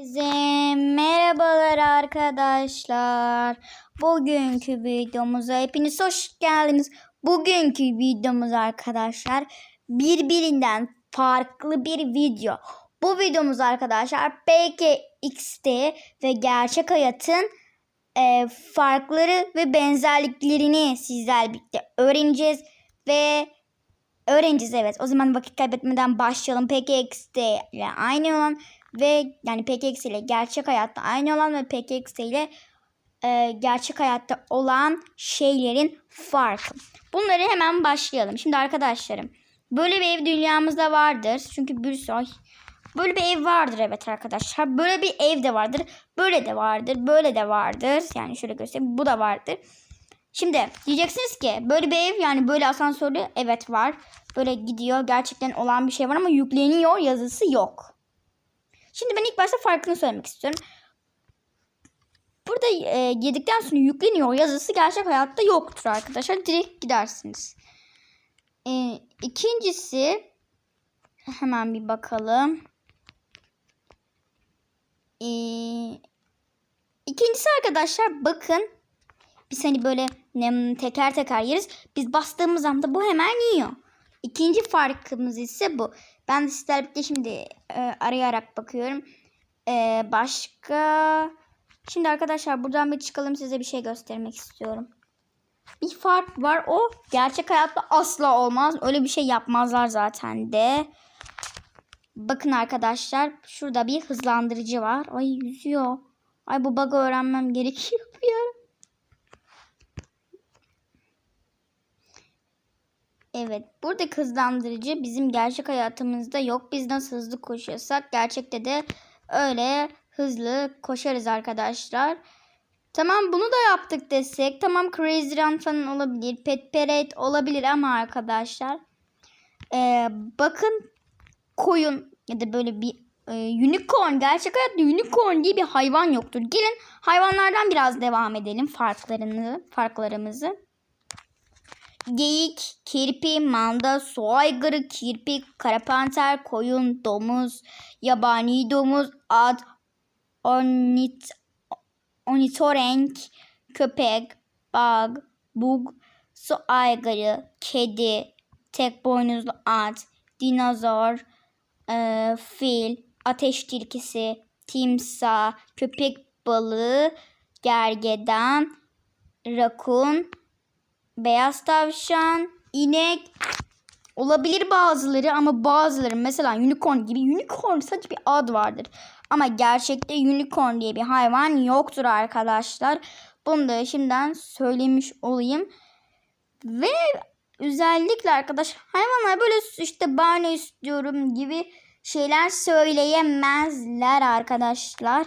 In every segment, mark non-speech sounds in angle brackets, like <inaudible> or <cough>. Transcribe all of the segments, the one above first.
Herkese merhabalar arkadaşlar. Bugünkü videomuza hepiniz hoş geldiniz. Bugünkü videomuz arkadaşlar birbirinden farklı bir video. Bu videomuz arkadaşlar PKXD ve gerçek hayatın e, farkları ve benzerliklerini sizlerle birlikte öğreneceğiz ve öğreneceğiz evet. O zaman vakit kaybetmeden başlayalım. PKXD ile aynı olan ve yani PKX ile gerçek hayatta aynı olan ve PKX ile e, gerçek hayatta olan şeylerin farkı. Bunları hemen başlayalım. Şimdi arkadaşlarım böyle bir ev dünyamızda vardır. Çünkü bir ay, böyle bir ev vardır evet arkadaşlar. Böyle bir ev de vardır. Böyle de vardır. Böyle de vardır. Yani şöyle göstereyim. Bu da vardır. Şimdi diyeceksiniz ki böyle bir ev yani böyle asansörlü evet var. Böyle gidiyor gerçekten olan bir şey var ama yükleniyor yazısı yok. Şimdi ben ilk başta farkını söylemek istiyorum. Burada e, yedikten sonra yükleniyor yazısı gerçek hayatta yoktur arkadaşlar. Direkt gidersiniz. E, ikincisi hemen bir bakalım. E, ikincisi arkadaşlar bakın biz hani böyle nem, teker teker yeriz. Biz bastığımız anda bu hemen yiyor. İkinci farkımız ise bu. Ben de sizlerle birlikte şimdi e, arayarak bakıyorum. E, başka... Şimdi arkadaşlar buradan bir çıkalım size bir şey göstermek istiyorum. Bir fark var o gerçek hayatta asla olmaz. Öyle bir şey yapmazlar zaten de. Bakın arkadaşlar şurada bir hızlandırıcı var. Ay yüzüyor. Ay bu bug'ı öğrenmem gerekiyor. <laughs> Evet, burada hızlandırıcı bizim gerçek hayatımızda yok. Biz nasıl hızlı koşuyorsak gerçekte de öyle hızlı koşarız arkadaşlar. Tamam bunu da yaptık desek. Tamam Crazy Run falan olabilir. Pet Parade olabilir ama arkadaşlar. Ee, bakın koyun ya da böyle bir e, unicorn. Gerçek hayatta unicorn diye bir hayvan yoktur. Gelin hayvanlardan biraz devam edelim farklarını, farklarımızı. Geyik, kirpi, manda, su aygırı, kirpi, karapanter, koyun, domuz, yabani domuz, at, ornit, ornitorenk, köpek, bag, bug, su aygırı, kedi, tek boynuzlu at, dinozor, e, fil, ateş tilkisi, timsah, köpek balığı, gergedan, rakun, beyaz tavşan, inek olabilir bazıları ama bazıları mesela unicorn gibi unicorn sadece bir ad vardır. Ama gerçekte unicorn diye bir hayvan yoktur arkadaşlar. Bunu da şimdiden söylemiş olayım. Ve özellikle arkadaş hayvanlar böyle işte banyo istiyorum gibi şeyler söyleyemezler arkadaşlar.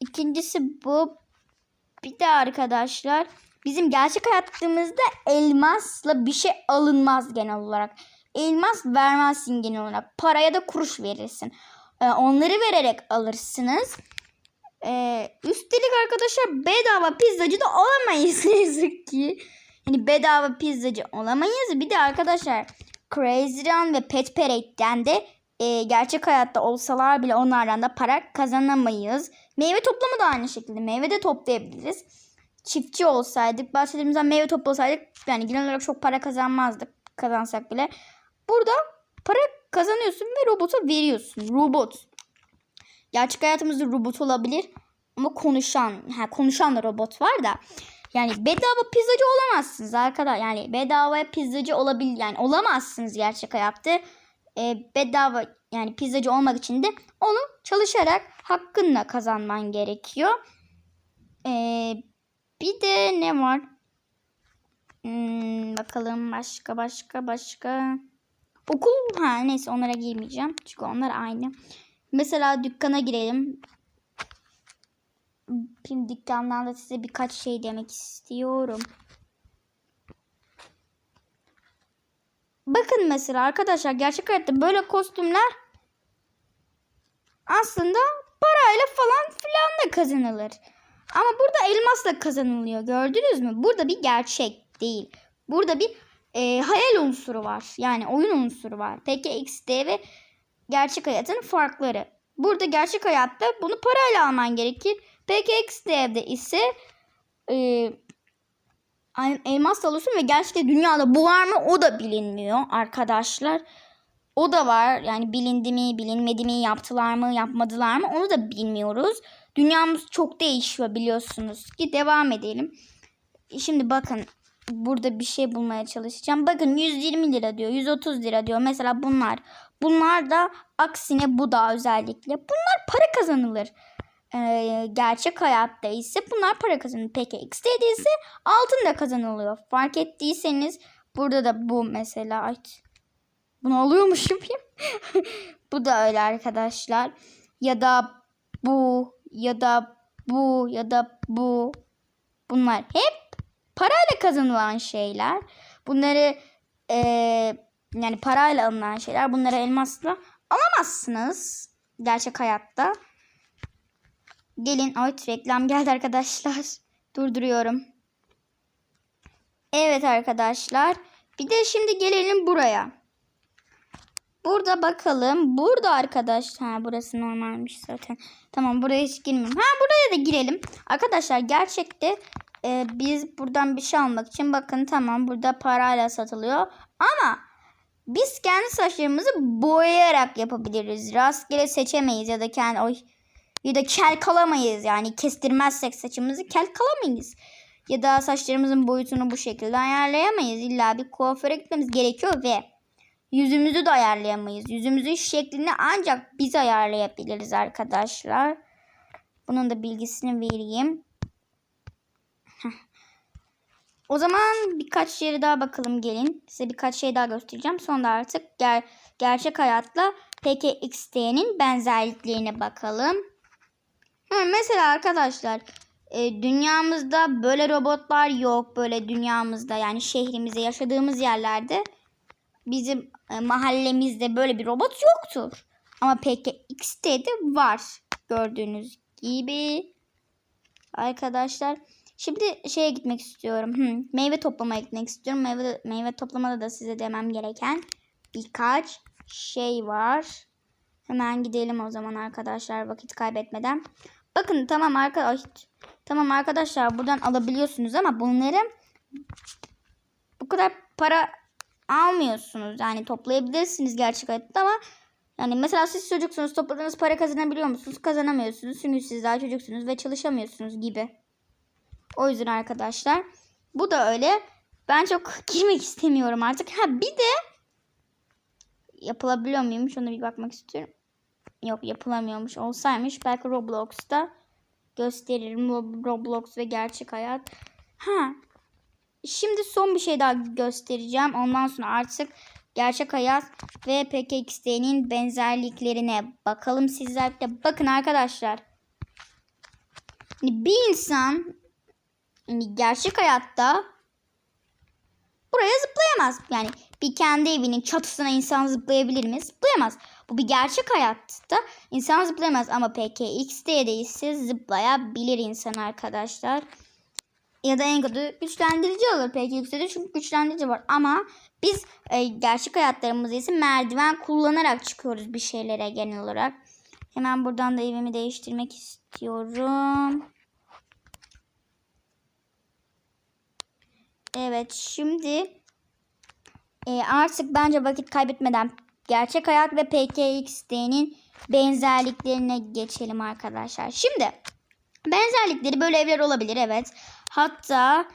İkincisi bu. Bir de arkadaşlar bizim gerçek hayatımızda elmasla bir şey alınmaz genel olarak. Elmas vermezsin genel olarak. Paraya da kuruş verirsin. Ee, onları vererek alırsınız. Ee, üstelik arkadaşlar bedava pizzacı da olamayız <laughs> ne yazık ki. Yani bedava pizzacı olamayız. Bir de arkadaşlar Crazy Run ve Pet Parade'den de e, gerçek hayatta olsalar bile onlardan da para kazanamayız. Meyve toplama da aynı şekilde. Meyve de toplayabiliriz. Çiftçi olsaydık, bahçelerimizden meyve toplasaydık yani genel olarak çok para kazanmazdık kazansak bile. Burada para kazanıyorsun ve robota veriyorsun. Robot. Gerçek hayatımızda robot olabilir ama konuşan, ha konuşan da robot var da. Yani bedava pizzacı olamazsınız arkadaşlar. Yani bedava pizzacı olabilir yani olamazsınız gerçek hayatta. E, bedava yani pizzacı olmak için de onu çalışarak hakkınla kazanman gerekiyor. E, bir de ne var? Hmm, bakalım başka başka başka. Okul ha neyse onlara girmeyeceğim. Çünkü onlar aynı. Mesela dükkana girelim. Şimdi dükkandan da size birkaç şey demek istiyorum. Bakın mesela arkadaşlar gerçek hayatta böyle kostümler aslında parayla falan filan da kazanılır. Ama burada elmasla kazanılıyor gördünüz mü? Burada bir gerçek değil. Burada bir e, hayal unsuru var. Yani oyun unsuru var. Peki XD ve gerçek hayatın farkları. burada gerçek hayatta bunu parayla alman gerekir. PKX evde ise e, el- elmas alıyorsun ve gerçekten dünyada bu var mı o da bilinmiyor arkadaşlar. O da var yani bilindi mi bilinmedi mi yaptılar mı yapmadılar mı onu da bilmiyoruz. Dünyamız çok değişiyor biliyorsunuz ki devam edelim. Şimdi bakın burada bir şey bulmaya çalışacağım. Bakın 120 lira diyor 130 lira diyor mesela bunlar. Bunlar da aksine bu da özellikle bunlar para kazanılır. Ee, gerçek hayatta ise bunlar para kazanılır. Peki X'de ise altın da kazanılıyor. Fark ettiyseniz burada da bu mesela. Ay, bunu alıyormuşum <laughs> bu da öyle arkadaşlar. Ya da bu ya da bu ya da bu. Bunlar hep parayla kazanılan şeyler. Bunları eee, yani parayla alınan şeyler. Bunları elmasla alamazsınız gerçek hayatta. Gelin. Ay reklam geldi arkadaşlar. <laughs> Durduruyorum. Evet arkadaşlar. Bir de şimdi gelelim buraya. Burada bakalım. Burada arkadaşlar. Burası normalmiş zaten. Tamam buraya hiç girmiyorum. Ha buraya da girelim. Arkadaşlar gerçekte e, biz buradan bir şey almak için bakın tamam burada parayla satılıyor. Ama biz kendi saçlarımızı boyayarak yapabiliriz. Rastgele seçemeyiz ya da kendi oy ya da kel kalamayız yani kestirmezsek saçımızı kel kalamayız. Ya da saçlarımızın boyutunu bu şekilde ayarlayamayız. İlla bir kuaföre gitmemiz gerekiyor ve yüzümüzü de ayarlayamayız. Yüzümüzün şeklini ancak biz ayarlayabiliriz arkadaşlar. Bunun da bilgisini vereyim. <laughs> O zaman birkaç yere daha bakalım gelin. Size birkaç şey daha göstereceğim. Sonra artık ger gerçek hayatla PKXD'nin benzerliklerine bakalım. Hı, mesela arkadaşlar e, dünyamızda böyle robotlar yok. Böyle dünyamızda yani şehrimizde yaşadığımız yerlerde bizim e, mahallemizde böyle bir robot yoktur. Ama PKX'de de var. Gördüğünüz gibi. Arkadaşlar şimdi şeye gitmek istiyorum. Hı, meyve toplamaya gitmek istiyorum. Meyve, meyve toplamada da size demem gereken birkaç şey var. Hemen gidelim o zaman arkadaşlar vakit kaybetmeden. Bakın tamam arkadaşlar. Tamam arkadaşlar buradan alabiliyorsunuz ama bunları bu kadar para almıyorsunuz. Yani toplayabilirsiniz gerçek hayatta ama yani mesela siz çocuksunuz topladığınız para kazanabiliyor musunuz? Kazanamıyorsunuz. Çünkü siz daha çocuksunuz ve çalışamıyorsunuz gibi. O yüzden arkadaşlar bu da öyle. Ben çok <laughs> girmek istemiyorum artık. Ha bir de yapılabiliyor muymuş ona bir bakmak istiyorum. Yok yapılamıyormuş. Olsaymış belki Roblox'ta gösteririm. Rob- Roblox ve gerçek hayat. Ha. Şimdi son bir şey daha göstereceğim. Ondan sonra artık gerçek hayat ve PKXD'nin benzerliklerine bakalım sizler de. Bakın arkadaşlar. Bir insan gerçek hayatta buraya zıplayamaz. Yani bir kendi evinin çatısına insan zıplayabilir mi? Zıplayamaz. Bu bir gerçek hayatta insan zıplayamaz ama PKXD'de ise zıplayabilir insan arkadaşlar. Ya da en kötü güçlendirici alır PKXD'de çünkü güçlendirici var. Ama biz e, gerçek hayatlarımızda ise merdiven kullanarak çıkıyoruz bir şeylere genel olarak. Hemen buradan da evimi değiştirmek istiyorum. Evet şimdi e, artık bence vakit kaybetmeden gerçek hayat ve PKXD'nin benzerliklerine geçelim arkadaşlar. Şimdi benzerlikleri böyle evler olabilir evet. Hatta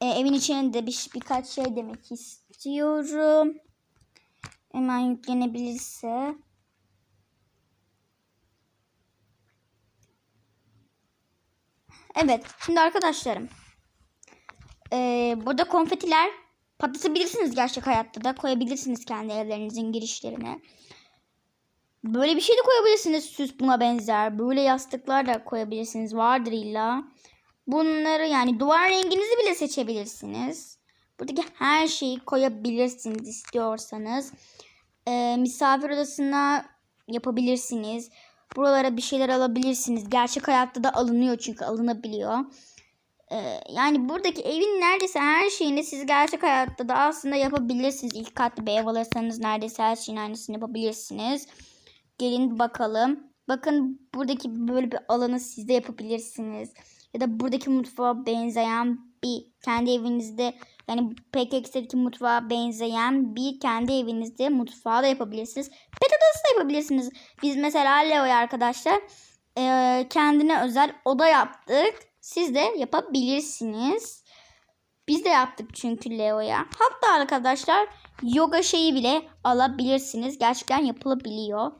e, evin içinde bir, birkaç şey demek istiyorum. Hemen yüklenebilirse. Evet şimdi arkadaşlarım. e, burada konfetiler patlatabilirsiniz gerçek hayatta da koyabilirsiniz kendi evlerinizin girişlerine. Böyle bir şey de koyabilirsiniz süs buna benzer. Böyle yastıklar da koyabilirsiniz vardır illa. Bunları yani duvar renginizi bile seçebilirsiniz. Buradaki her şeyi koyabilirsiniz istiyorsanız. Ee, misafir odasına yapabilirsiniz. Buralara bir şeyler alabilirsiniz. Gerçek hayatta da alınıyor çünkü alınabiliyor. Ee, yani buradaki evin neredeyse her şeyini siz gerçek hayatta da aslında yapabilirsiniz. İlk katlı bir ev alırsanız neredeyse her şeyin aynısını yapabilirsiniz. Gelin bakalım. Bakın buradaki böyle bir alanı siz de yapabilirsiniz. Ya da buradaki mutfağa benzeyen bir kendi evinizde yani PKX'deki mutfağa benzeyen bir kendi evinizde mutfağı da yapabilirsiniz. Pet adası da yapabilirsiniz. Biz mesela Leo'ya arkadaşlar eee, kendine özel oda yaptık. Siz de yapabilirsiniz. Biz de yaptık çünkü Leo'ya. Hatta arkadaşlar yoga şeyi bile alabilirsiniz. Gerçekten yapılabiliyor.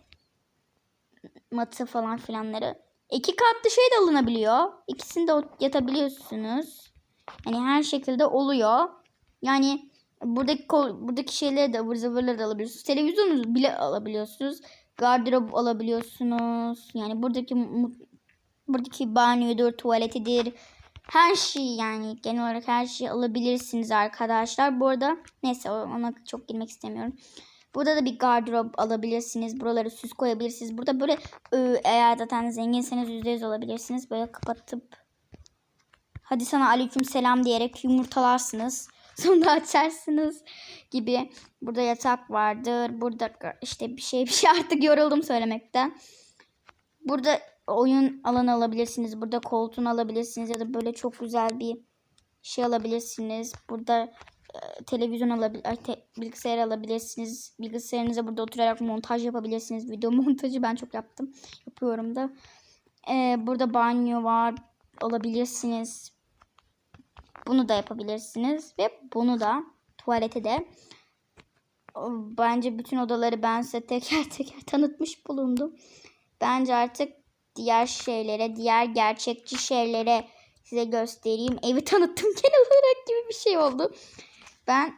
Matı falan filanları. İki katlı şey de alınabiliyor. İkisini de yatabiliyorsunuz. Yani her şekilde oluyor. Yani buradaki kol, buradaki şeyleri de ıvır zıvırları da alabiliyorsunuz. Televizyonunuzu bile alabiliyorsunuz. Gardırop alabiliyorsunuz. Yani buradaki buradaki banyodur, tuvaletidir. Her şeyi yani genel olarak her şeyi alabilirsiniz arkadaşlar. Bu arada neyse ona çok girmek istemiyorum. Burada da bir gardırop alabilirsiniz. Buraları süs koyabilirsiniz. Burada böyle e, eğer zaten zenginseniz %100 alabilirsiniz. Böyle kapatıp hadi sana aleyküm selam diyerek yumurtalarsınız. <laughs> Sonra açarsınız gibi. Burada yatak vardır. Burada işte bir şey bir şey <laughs> artık yoruldum söylemekten. Burada oyun alanı alabilirsiniz. Burada koltuğun alabilirsiniz ya da böyle çok güzel bir şey alabilirsiniz. Burada televizyon alabilir, te- bilgisayar alabilirsiniz. Bilgisayarınıza burada oturarak montaj yapabilirsiniz. Video <laughs> montajı ben çok yaptım. Yapıyorum da. E, burada banyo var. Alabilirsiniz. Bunu da yapabilirsiniz. Ve bunu da tuvalete de. Bence bütün odaları ben size teker <laughs> teker tanıtmış bulundum. Bence artık diğer şeylere, diğer gerçekçi şeylere size göstereyim. Evi tanıttım <laughs> genel olarak gibi bir şey oldu. Ben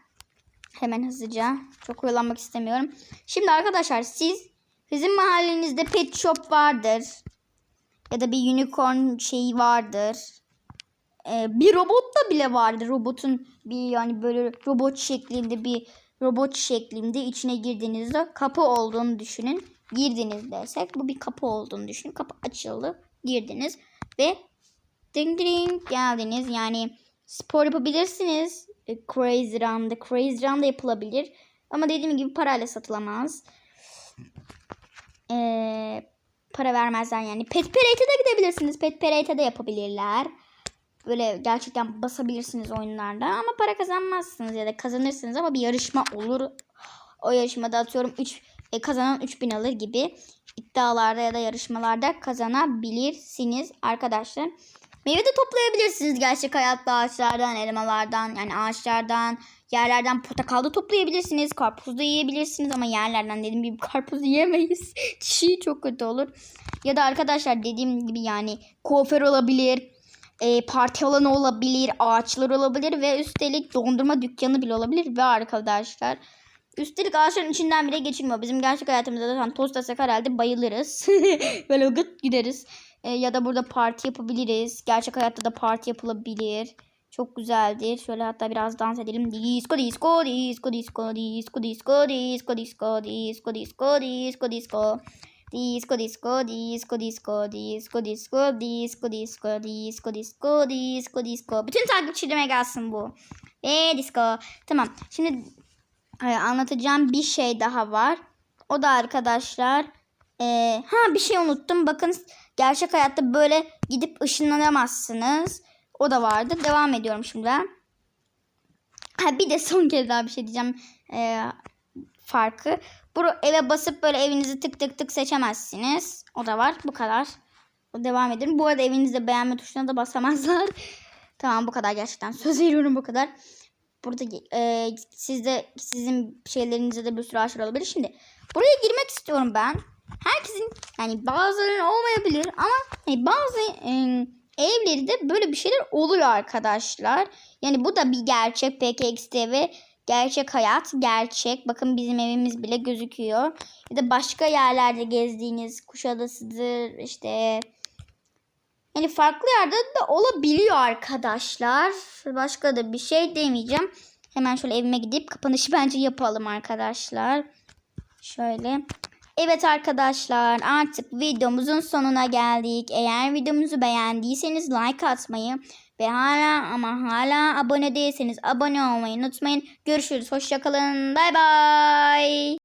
hemen hızlıca çok oyalanmak istemiyorum. Şimdi arkadaşlar siz sizin mahallenizde pet shop vardır. Ya da bir unicorn şeyi vardır. Ee, bir robot da bile vardır. Robotun bir yani böyle robot şeklinde bir robot şeklinde içine girdiğinizde kapı olduğunu düşünün. Girdiniz dersek bu bir kapı olduğunu düşünün. Kapı açıldı. Girdiniz ve ding ding geldiniz. Yani spor yapabilirsiniz. E, Crazy Run'da. Crazy Run'da yapılabilir. Ama dediğim gibi parayla satılamaz. Ee, para vermezler yani. Pet Parade'e de gidebilirsiniz. Pet Parade'e de yapabilirler. Böyle gerçekten basabilirsiniz oyunlarda ama para kazanmazsınız ya da kazanırsınız ama bir yarışma olur. O yarışmada atıyorum 3 e, kazanan 3000 alır gibi iddialarda ya da yarışmalarda kazanabilirsiniz arkadaşlar. Meyve de toplayabilirsiniz gerçek hayatta ağaçlardan, elmalardan yani ağaçlardan, yerlerden portakal da toplayabilirsiniz. Karpuz da yiyebilirsiniz ama yerlerden dediğim gibi karpuz yiyemeyiz. <laughs> Çiğ çok kötü olur. Ya da arkadaşlar dediğim gibi yani kuaför olabilir, e, parti alanı olabilir, ağaçlar olabilir ve üstelik dondurma dükkanı bile olabilir ve arkadaşlar üstelik ağaçların içinden bile geçilmiyor. Bizim gerçek hayatımızda da tost desek herhalde bayılırız. <laughs> Böyle gıt gideriz. E, ya da burada parti yapabiliriz. Gerçek hayatta da parti yapılabilir. Çok güzeldir. Şöyle hatta biraz dans edelim. Disco disco disco disco disco disco disco disco disco disco disco disco Disco disco disco disco disco disco disco disco disco disco disco disco Bütün takipçilerime gelsin bu. Ve disco. Tamam. Şimdi e, anlatacağım bir şey daha var. O da arkadaşlar e, ha bir şey unuttum. Bakın gerçek hayatta böyle gidip ışınlanamazsınız. O da vardı. Devam ediyorum şimdi ben. Ha, bir de son kez daha bir şey diyeceğim. E, farkı. Bu eve basıp böyle evinizi tık tık tık seçemezsiniz. O da var. Bu kadar. Devam edelim. Bu arada evinizde beğenme tuşuna da basamazlar. <laughs> tamam bu kadar gerçekten. Söz veriyorum bu kadar. Burada e, sizde sizin şeylerinizde de bir sürü ağaçlar olabilir. Şimdi buraya girmek istiyorum ben. Herkesin yani bazılarının olmayabilir ama hani bazı e, evleri de böyle bir şeyler oluyor arkadaşlar. Yani bu da bir gerçek PKX'de ve gerçek hayat gerçek. Bakın bizim evimiz bile gözüküyor. Ya da başka yerlerde gezdiğiniz Kuşadası'dır işte yani farklı yerde de olabiliyor arkadaşlar. Başka da bir şey demeyeceğim. Hemen şöyle evime gidip kapanışı <laughs> bence yapalım arkadaşlar. Şöyle. Evet arkadaşlar artık videomuzun sonuna geldik. Eğer videomuzu beğendiyseniz like atmayı ve hala ama hala abone değilseniz abone olmayı unutmayın. Görüşürüz. Hoşçakalın. Bay bay.